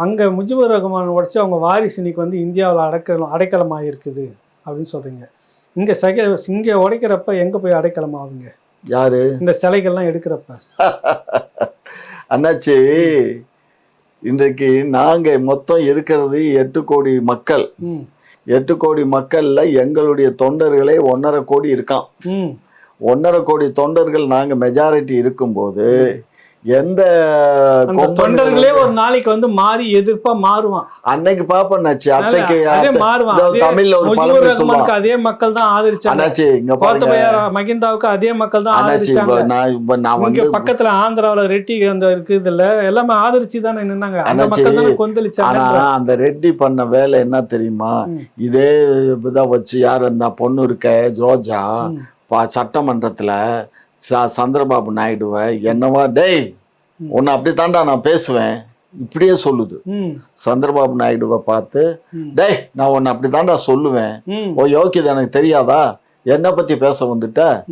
அங்கே முஜிபுர் ரஹ்மான் உடைச்சு அவங்க வாரிசு இன்னைக்கு வந்து இந்தியாவில் அடைக்கலம் அடைக்கலமாக இருக்குது அப்படின்னு சொல்கிறீங்க இங்கே சக இங்கே உடைக்கிறப்ப எங்கே போய் அடைக்கலம் ஆகுங்க? யாரு? இந்த சிலைகள்லாம் எடுக்கிறப்ப. அண்ணாச்சி இன்றைக்கு நாங்க மொத்தம் இருக்கிறது எட்டு கோடி மக்கள். எட்டு கோடி மக்கள்ல எங்களுடைய தொண்டர்களே ஒன்றரை கோடி இருக்கான் ஒன்றரை கோடி தொண்டர்கள் நாங்க மெஜாரிட்டி இருக்கும்போது எந்த தொண்டர்களே ஒரு நாளைக்கு வந்து மாறி எதிர்ப்பா மாறுவான். அன்னைக்கு பாப்பண்ணாச்சி அத்தைக்கு அதே அத்தை- மாறுவான். தமிழ்ல ஒரு பழமொழி அதே மக்கள் தான் ஆதரிச்சாங்க. அண்ணாச்சி இங்க பாருங்க. கோத்தபய மகிந்தாவுக்கு அதே மக்கள் தான் ஆதரிச்சாங்க. பக்கத்துல ஆந்திராவுல ரெட்டி அந்த இருக்குது இல்ல எல்லாமே ஆதரிச்சு தானே நின்னாங்க. அந்த மக்கள் தானே கொந்தளிச்சாங்க. அந்த ரெட்டி பண்ண வேலை என்ன தெரியுமா. இதே இதான் வச்சு யார் அந்த பொண்ணு இருக்க. பா சட்டமன்றத்துல ச- சந்திரபாபு நாயுடுவை என்னவா டேய். உன்னை அப்படி தாண்டா நான் பேசுவேன். இப்படியே சொல்லுது. சந்திரபாபு நாயுடுவை பார்த்து டேய் நான் உன்னை அப்படி தாண்டா சொல்லுவேன். ஓ யோக்கியது எனக்கு தெரியாதா? என்னை பத்தி பேச வந்துட்ட.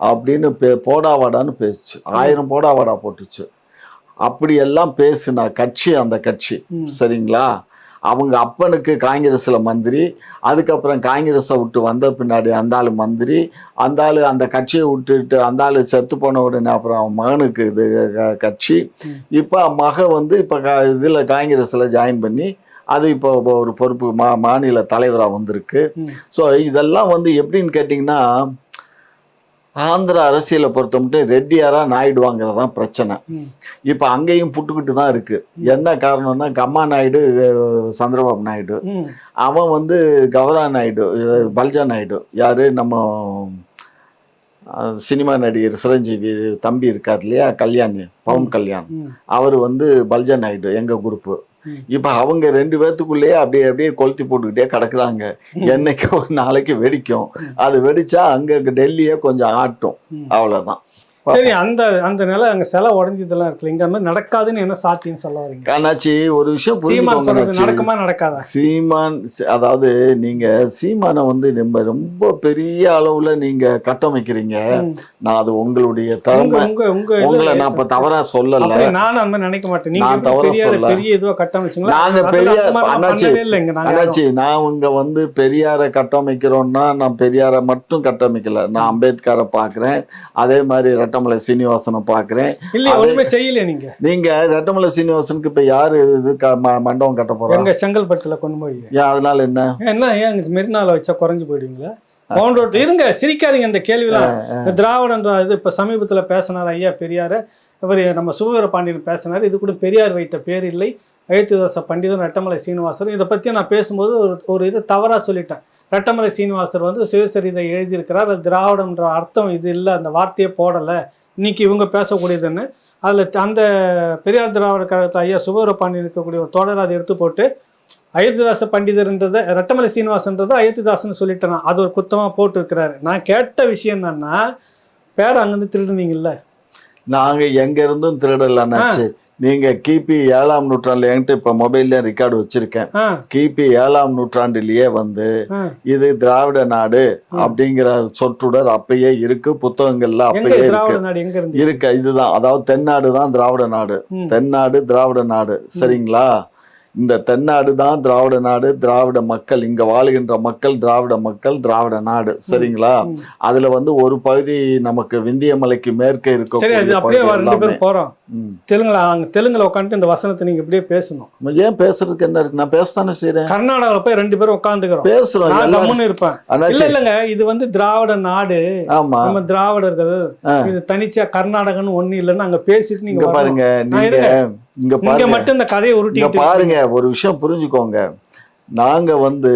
அப்படின்னு பே போடாவாடான்னு பேசுச்சு. ஆயிரம் போடாவாடா போட்டுச்சு. அப்படியெல்லாம் பேசுன கட்சி அந்த கட்சி. சரிங்களா? அவங்க அப்பனுக்கு காங்கிரஸ்ல மந்திரி அதுக்கப்புறம் காங்கிரஸை விட்டு வந்த பின்னாடி அந்த ஆளு மந்திரி அந்த ஆளு அந்த கட்சியை விட்டுட்டு அந்த ஆளு செத்து போன உடனே அப்புறம் மகனுக்கு இது க- கட்சி. இப்போ மக வந்து இப்போ க இதில் காங்கிரஸில் ஜாயின் பண்ணி அது இப்போ ஒரு பொறுப்பு மா மாநில தலைவராக வந்திருக்கு. ஸோ இதெல்லாம் வந்து எப்படின்னு கேட்டிங்கன்னா ஆந்திர அரசியலை பொறுத்த மட்டும் ரெட்டியாரா நாயுடுவாங்கிறது தான் பிரச்சனை. இப்போ அங்கேயும் புட்டுக்கிட்டு தான் இருக்கு என்ன காரணம்னா கம்மா நாயுடு சந்திரபாபு நாயுடு. அவன் வந்து கௌரா நாயுடு பல்ஜா நாயுடு யாரு நம்ம சினிமா நடிகர் சிரஞ்சீவி தம்பி இருக்கார் இல்லையா கல்யாணி பவன் கல்யாண். அவர் வந்து பல்ஜா நாயுடு எங்க குரூப்பு. இப்போ அவங்க ரெண்டு பேர்த்துக்குள்ளேயே அப்படியே அப்படியே கொளுத்தி போட்டுக்கிட்டே கிடக்குறாங்க. என்னைக்கு ஒரு நாளைக்கு வெடிக்கும். அது வெடிச்சா அங்க டெல்லியே கொஞ்சம் ஆட்டும். ம். சரி அந்த அந்த நிலை அங்க சிலை உடஞ்சதெல்லாம் இருக்குல்ல இங்க மாதிரி நடக்காதுன்னு என்ன சாத்தியம் சொல்ல வரீங்க? காணாச்சி ஒரு விஷயம் சீமான் அண்ணாச்சி. நடக்குமா நடக்காதா? சீமான் அதாவது நீங்க சீமானை வந்து நம்ம ரொம்ப பெரிய அளவுல நீங்க கட்டமைக்கிறீங்க. நான் அது உங்களுடைய உங்க உங்க உங்க இது- உங்களை நான் இப்ப தவறா சொல்லல. நானும் அந்த மாதிரி நினைக்க மாட்டேன். நீங்க நான் தவறா சொல்ல. பெரிய இதுவா கட்டமைச்சீங்களா நாங்க பெரிய- அண்ணாச்சி. அண்ணாச்சி நான் இங்க வந்து பெரியாரை கட்டமைக்கிறோம்னா நான் பெரியாரை மட்டும் கட்டமைக்கல. நான் அம்பேத்கரை பாக்குறேன் அதே மாதிரி ரெட்டமலை சீனிவாசனை பாக்குறேன் இல்லையா அது- ஒண்ணுமே செய்யல நீங்க. நீங்க ரெட்டமலை சீனிவாசனுக்கு இப்ப யாரு இது க- ம- மண்டபம் கட்ட போறாங்க எங்க செங்கல்பட்டுல கொண்டு போய் ஏன் அதனால என்ன? என்ன ஏன் மெரினால வச்சா குறைஞ்சு போயிடுவீங்களா? பவுண்ட் இருங்க சிரிக்காதீங்க இந்த இந்த திராவிடன்ற இது இப்ப சமீபத்துல பேசினார் ஐயா பெரியார். இவர் நம்ம சுபவீர பாண்டியன் பேசினார். இது கூட பெரியார் வைத்த பேர் இல்லை அயோத்திதாச பண்டிதன் ரெட்டமலை சீனிவாசர் இதை பத்தி நான் பேசும்போது ஒரு ஒரு இது தவறா சொல்லிட்டேன். ரெட்டமலை சீனிவாசர் வந்து சுயசரிதை எழுதியிருக்கிறார். அது திராவிடம்ன்ற அர்த்தம் இது இல்லை அந்த வார்த்தையே போடலை. இன்னைக்கு இவங்க பேசக்கூடியதுன்னு. அதில் அந்த பெரியார் திராவிட கழகத்தில் ஐயா சுபவீர பாண்டியன் இருக்கக்கூடிய ஒரு தோழர் அதை எடுத்து போட்டு அயோத்திதாச பண்டிதர்ன்றதை ரெட்டமலை சீனிவாசன்றதை அயோத்திதாசன் சொல்லிட்டேன். அது ஒரு குத்தமாக போட்டு இருக்கிறாரு நான் கேட்ட விஷயம் என்னன்னா பேர் அங்கேருந்து திருடுனீங்கல்ல? நாங்க எங்க இருந்தும் திருடலான்னாச்சு நீங்க கிபி ஏழாம் நூற்றாண்டுல என்கிட்ட இப்ப மொபைல்ல ரெக்கார்டு வச்சிருக்கேன். கிபி ஏழாம் நூற்றாண்டிலேயே வந்து இது திராவிட நாடு அப்படிங்கிற சொற்றொடர் அப்பயே இருக்கு புத்தகங்கள்ல அப்பயே இருக்கு. இருக்கு இதுதான். அதாவது தென்னாடு தான் திராவிட நாடு. தென்னாடு திராவிட நாடு. சரிங்களா? இந்த தென்னாடு தான் திராவிட நாடு திராவிட மக்கள் இங்க வாழுகின்ற மக்கள் திராவிட மக்கள் திராவிட நாடு. சரிங்களா. அதுல வந்து ஒரு பகுதி நமக்கு விந்திய மலைக்கு மேற்கே சரி அது இருக்க அப்படியே ரெண்டு பேரும். தெலுங்குல அங்க தெலுங்குல உட்காந்துட்டு இந்த வசனத்தை நீங்க இப்படியே பேசணும். ஏன் பேசுறதுக்கு என்ன இருக்கு? நான் பேசத்தானே செய்றேன்? கர்நாடகாவில் போய் ரெண்டு பேரும் உட்காந்துக்கிறோம். பேசுறோம் நான். கம்முன்னு இருப்பேன். இல்ல இல்லங்க இது வந்து திராவிட நாடு. ஆமா. நம்ம திராவிடர்கள். இது தனிச்சா கர்நாடகன்னு ஒண்ணு இல்லைன்னு அங்க பேசிட்டு நீங்க. பாருங்க நான் நீங்க இருக்கேன். இங்க பாருங்க. மட்டும் இந்த கதையை உருட்டிக்கிட்டு பாருங்க ஒரு விஷயம் புரிஞ்சுக்கோங்க. நாங்க வந்து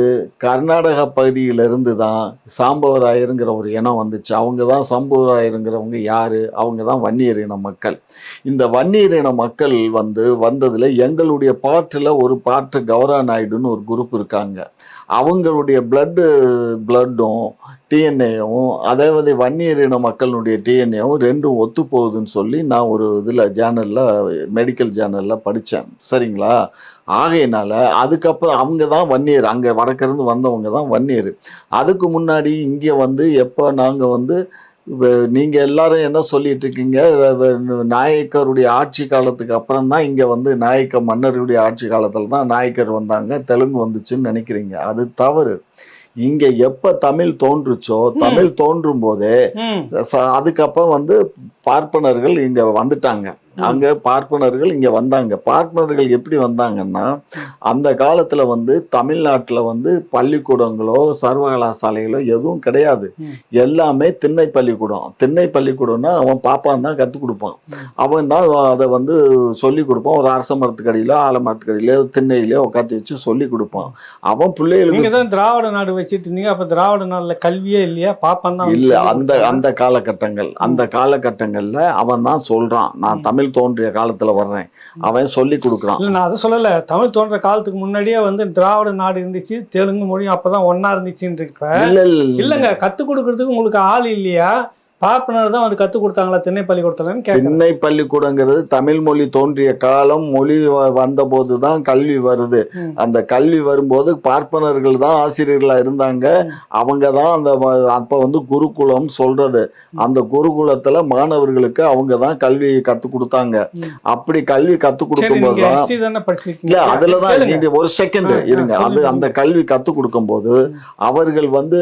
கர்நாடக பகுதியில இருந்து தான் சாம்பவராயருங்கிற ஒரு இனம் வந்துச்சு. அவங்க தான் சாம்பவராயருங்கிறவங்க யாரு? அவங்க தான் வன்னியர் இன மக்கள். இந்த வன்னியர் இன மக்கள் வந்து வந்ததுல எங்களுடைய பாட்டுல ஒரு பாட்டு கௌரா நாயுடுன்னு ஒரு குரூப் இருக்காங்க. அவங்களுடைய பிளட்டு பிளட்டும் டிஎன்ஏவும் அதே வந்து வன்னியர் இன மக்களுடைய டிஎன்ஏவும் ரெண்டும் ஒத்து போகுதுன்னு சொல்லி நான் ஒரு இதில் ஜேர்னலில் மெடிக்கல் ஜேர்னலில் படித்தேன் சரிங்களா? ஆகையினால அதுக்கப்புறம் அவங்க தான் வன்னியர். அங்கே வடக்கிருந்து வந்தவங்க தான் வன்னியர். அதுக்கு முன்னாடி இங்கே வந்து எப்போ நாங்கள் வந்து வ- நீங்க எல்லாரும் என்ன சொல்லிட்டு இருக்கீங்க நாயக்கருடைய ஆட்சி காலத்துக்கு அப்புறம் தான் இங்க வந்து நாயக்க மன்னருடைய ஆட்சி காலத்துல தான் நாயக்கர் வந்தாங்க. தெலுங்கு வந்துச்சுன்னு நினைக்கிறீங்க. அது தவறு. இங்க எப்ப தமிழ் தோன்றுச்சோ தமிழ் தோன்றும் போதே அதுக்கப்புறம் வந்து பார்ப்பனர்கள் இங்க வந்துட்டாங்க. அங்க பார்ப்பனர்கள் இங்க வந்தாங்க. பார்ப்பனர்கள் எப்படி வந்தாங்கன்னா அந்த காலத்துல வந்து தமிழ்நாட்டுல வந்து பள்ளிக்கூடங்களோ சர்வகலாசாலைகளோ எதுவும் கிடையாது. எல்லாமே திண்ணை பள்ளிக்கூடம். திண்ணை பள்ளிக்கூடம்னா அவன் பாப்பான் தான் கற்றுக் கொடுப்பான். அவன் தான் அதை வந்து சொல்லி கொடுப்பான். ஒரு அரச மரத்துக்கடியிலோ ஆலமரத்துக்கடியிலோ திண்ணையிலோ உட்காந்து வச்சு சொல்லி கொடுப்பான். அவன் பிள்ளைகளுக்கு தான் திராவிட நாடு வச்சிட்டு இருந்தீங்க. அப்ப திராவிட நாடுல கல்வியே இல்லையா? பாப்பா தான் இல்ல அந்த அந்த காலகட்டங்கள். அந்த காலகட்டங்கள்ல அவன் தான் சொல்றான். நான் தமிழ் தோன்றிய காலத்துல வர்றேன். அவன் சொல்லி கொடுக்குறான். இல்ல நான் அதை சொல்லல. தமிழ் தோன்ற காலத்துக்கு முன்னாடியே வந்து திராவிட நாடு இருந்துச்சு தெலுங்கு மொழியும் அப்பதான் ஒன்னா இருந்துச்சுன்னு இப்ப இல்ல இல்ல இல்லங்க கத்து கொடுக்கறதுக்கு உங்களுக்கு ஆள் இல்லையா? பார்ப்பனர் தான் வந்து கத்து கொடுத்தாங்களா திண்ணை பள்ளிக்கூடத்துலன்னு திண்ணை பள்ளிக்கூடங்கிறது தமிழ் மொழி தோன்றிய காலம் மொழி வந்தபோது தான் கல்வி வருது. அந்த கல்வி வரும்போது பார்ப்பனர்கள் தான் ஆசிரியர்களா இருந்தாங்க. அவங்க தான் அந்த அப்ப வந்து குருகுலம் சொல்றது அந்த குருகுலத்துல மாணவர்களுக்கு அவங்க தான் கல்வி கத்து கொடுத்தாங்க. அப்படி கல்வி சரி கொடுக்கும்போது தான் தானே இல்ல படிச்சிருக்கீங்க அதுலதான் கேளுங்க. நீங்க ஒரு செகண்ட் இருங்க அது. அந்த கல்வி கத்து கொடுக்கும்போது அவர்கள் வந்து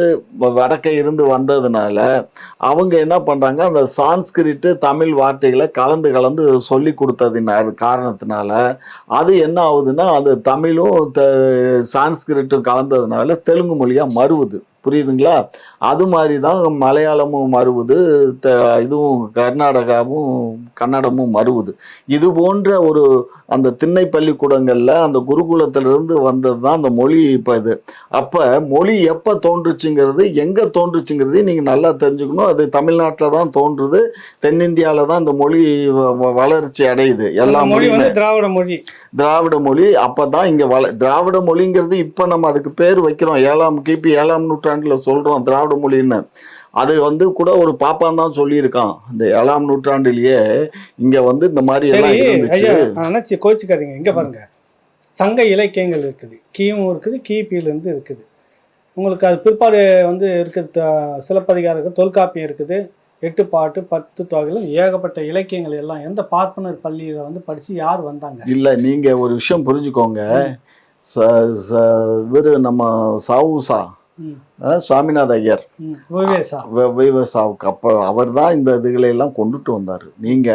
வடக்க இருந்து வந்ததுனால அவங்க என்ன பண்றாங்க? அந்த சான்ஸ்கிரிட்டு தமிழ் வார்த்தைகளை கலந்து கலந்து சொல்லி கொடுத்ததின் காரணத்தினால அது என்ன ஆகுதுன்னா அது தமிழும் த- சான்ஸ்கிரிட்டும் கலந்ததுனால தெலுங்கு மொழியாக மறுவுது. புரியுதுங்களா? அது மாதிரி தான் மலையாளமும் மறுவுது இதுவும் கர்நாடகாவும் கன்னடமும் மறுவுது. இது போன்ற ஒரு அந்த திண்ணை பள்ளிக்கூடங்கள்ல அந்த குருகுலத்திலிருந்து வந்தது தான் அந்த மொழி இப்போ இது. அப்ப மொழி எப்ப தோன்றுச்சுங்கிறது எங்க தோன்றுச்சுங்கிறது நீங்க நல்லா தெரிஞ்சுக்கணும். அது தமிழ்நாட்டில் தான் தோன்றுது. தென்னிந்தியால தான் இந்த மொழி வளர்ச்சி அடையுது. எல்லா மொழியுமே. திராவிட மொழி. திராவிட மொழி அப்பதான் இங்க வள திராவிட மொழிங்கிறது இப்ப நம்ம அதுக்கு பேர் வைக்கிறோம். ஏழாம் கிபி ஏழாம் நூற்றாண்டுல சொல்றோம் திராவிட மொழின்னு. அது வந்து கூட ஒரு பாப்பான் தான் சொல்லியிருக்கான். இந்த ஏழாம் நூற்றாண்டிலேயே இங்க வந்து இந்த மாதிரி அணைச்சி கோச்சுக்காதீங்க இங்க பாருங்க. சங்க இலக்கியங்கள் இருக்குது. கிமு இருக்குது கிபியில இருந்து இருக்குது. உங்களுக்கு அது பிற்பாடு வந்து இருக்குது சிலப்பதிகாரம் தொல்காப்பியம் இருக்குது. எட்டு பாட்டு பத்து தொகைகளும் ஏகப்பட்ட இலக்கியங்கள் எல்லாம் எந்த பார்ப்பனர் பள்ளியில வந்து படிச்சு யார் வந்தாங்க? இல்ல நீங்க ஒரு விஷயம் புரிஞ்சுக்கோங்க. இவரு நம்ம சாவுசா. அஹ், சாமிநாத ஐயர். விவசாவுக்கு அப்போ அவர் தான் இந்த இதுகளை எல்லாம் கொண்டுட்டு வந்தார். நீங்க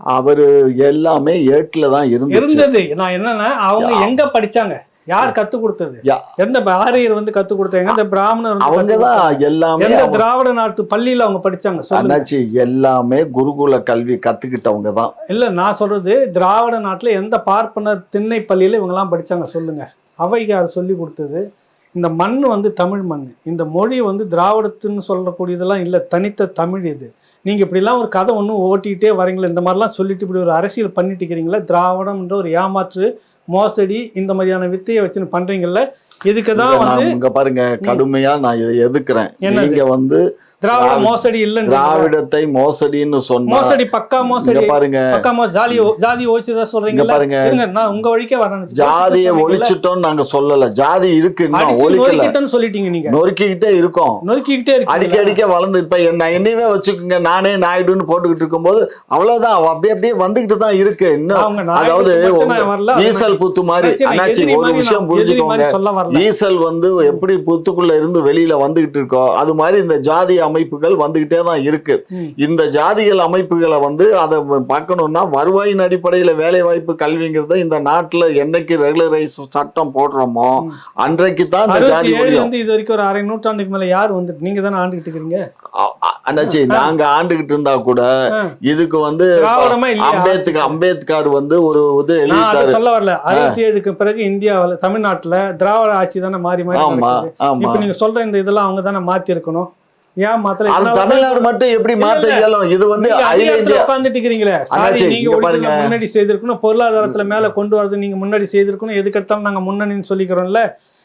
அவரு எல்லாமே ஏட்டுல தான் இருந்தது. நான் என்னன்னா அவங்க. எங்க படிச்சாங்க? யார் கத்து கொடுத்தது. எந்த ஆரியர் வந்து கத்து கொடுத்தாங்க எந்த பிராமணர் அவங்க தான்? எல்லாமே திராவிட நாட்டு பள்ளியில அவங்க படிச்சாங்க? அண்ணாச்சி எல்லாமே குருகுல கல்வி கத்துக்கிட்டவங்க தான். இல்ல நான் சொல்றது திராவிட நாட்டுல எந்த பார்ப்பனர் திண்ணை பள்ளியில இவங்கெல்லாம் படிச்சாங்க? சொல்லுங்க. அவைக்கு அது சொல்லி கொடுத்தது. இந்த மண் வந்து தமிழ் மண். இந்த மொழி வந்து திராவிடத்துன்னு சொல்லக்கூடியதெல்லாம் இல்லை தனித்த தமிழ் இது. நீங்கள் இப்படிலாம் ஒரு கதை ஒன்றும் ஓட்டிக்கிட்டே வரீங்களா இந்த மாதிரிலாம் சொல்லிட்டு இப்படி ஒரு அரசியல் பண்ணிட்டு இருக்கிறீங்களா திராவிடம்ன்ற ஒரு ஏமாற்று மோசடி இந்த மாதிரியான வித்தையை வச்சுன்னு பண்றீங்கல்ல இதுக்கு தான் வந்து இங்க பாருங்க கடுமையா நான் இதை எதுக்குறேன்? நீங்க வந்து திராவிட மோசடி இல்லைன்னு திராவிடத்தை மோசடின்னு சொன்னா மோசடி பக்கா மோசடி பாருங்க. பக்கா ஜாதி ஜாதி ஓச்சுதான் இங்க சொல்றீங்கல்ல பாருங்க நான் உங்க வழிக்கே வரேன் ஜாதியை ஒழிச்சிட்டோம் நாங்க சொல்லல. ஜாதி இருக்கு இன்னும் அடிச்சு ஒழிக்கல. நொறுக்கிட்டேன்னு சொல்லிட்டீங்க நீங்க. நொறுக்கிக்கிட்டே இருக்கோம். நொறுக்கிக்கிட்டே அடிக்க இருக்கு அடிக்க வளர்ந்து இப்ப என்ன என்னையவே வச்சுக்கோங்க. நானே நாயுடுன்னு போட்டுக்கிட்டு இருக்கும்போது அவ்வளவுதான். அவ அப்படியே அப்படியே வந்துகிட்டு தான் இருக்கு. இன்னும் அதாவது ஈசல் புத்து மாதிரி. ஒரு மாதிரி விஷயம் புரிஞ்சுக்கோங்க. ஈசல் வந்து எப்படி புத்துக்குள்ள இருந்து வெளியில வந்துகிட்டு இருக்கோ அது மாதிரி இந்த ஜாதி அமைப்புகள் வந்துகிட்டே தான் இருக்கு. இந்த ஜாதிகள் அமைப்புகளை வந்து அதை பார்க்கணும்னா வருவாயின் அடிப்படையில வேலை வாய்ப்பு கல்விங்கிறத இந்த நாட்டுல என்னைக்கு ரெகுலரைஸ் சட்டம் போடுறோமோ. அன்றைக்கு தான் இந்த ஜாதி இது வரைக்கும் ஒரு அரை நூற்றாண்டுக்கு மேல யார் வந்து நீங்க தானே ஆண்டுகிட்டு இருக்கிறீங்க? அண்ணாச்சி நாங்க ஆண்டுகிட்டு இருந்தா கூட. இதுக்கு வந்து அம்பேத்கர் அம்பேத்கர் வந்து ஒரு இது சொல்ல வரல. அறுபத்தி ஏழுக்கு பிறகு இந்தியாவுல தமிழ்நாட்டுல திராவிட ஆட்சி தானே மாறி மாறி இப்ப நீங்க சொல்ற இந்த இதெல்லாம் அவங்க தானே மாத்தி இருக்கணும் ஏன் மாத்தல? தமிழ்நாடு மட்டும் எப்படி மாத்த. இயலும்? இது வந்து உட்கார்ந்துட்டு இருக்கிறீங்களே நீங்க. முன்னாடி செய்திருக்கணும். பொருளாதாரத்துல மேல கொண்டு வரது நீங்க முன்னாடி செய்திருக்கணும். எதுக்கு எடுத்தாலும் நாங்க முன்னணின்னு சொல்லிக்கிறோம்ல.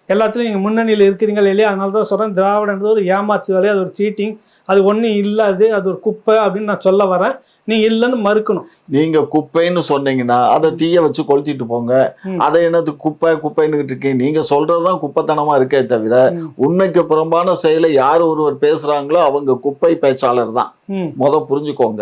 எல்லாத்துலயும் நீங்க முன்னணியில இருக்கிறீங்களா இல்லையா? அதனால தான் சொல்றேன். திராவிடன்றது ஒரு ஏமாற்று அது ஒரு சீட்டிங் அது ஒண்ணும் இல்லாது அது ஒரு குப்பை அப்படின்னு நான் சொல்ல வரேன். நீங்க இல்லைன்னு மறுக்கணும். நீங்க குப்பைன்னு சொன்னீங்கன்னா அதை தீய வச்சு கொளுத்திட்டு போங்க. அதை என்னது குப்பை குப்பைன்னு இருக்கீங்க. நீங்க சொல்றதுதான் குப்பைத்தனமா இருக்கே தவிர. உண்மைக்கு புறம்பான செயலை யார் ஒருவர் பேசுறாங்களோ அவங்க குப்பை பேச்சாளர் தான் முத புரிஞ்சுக்கோங்க.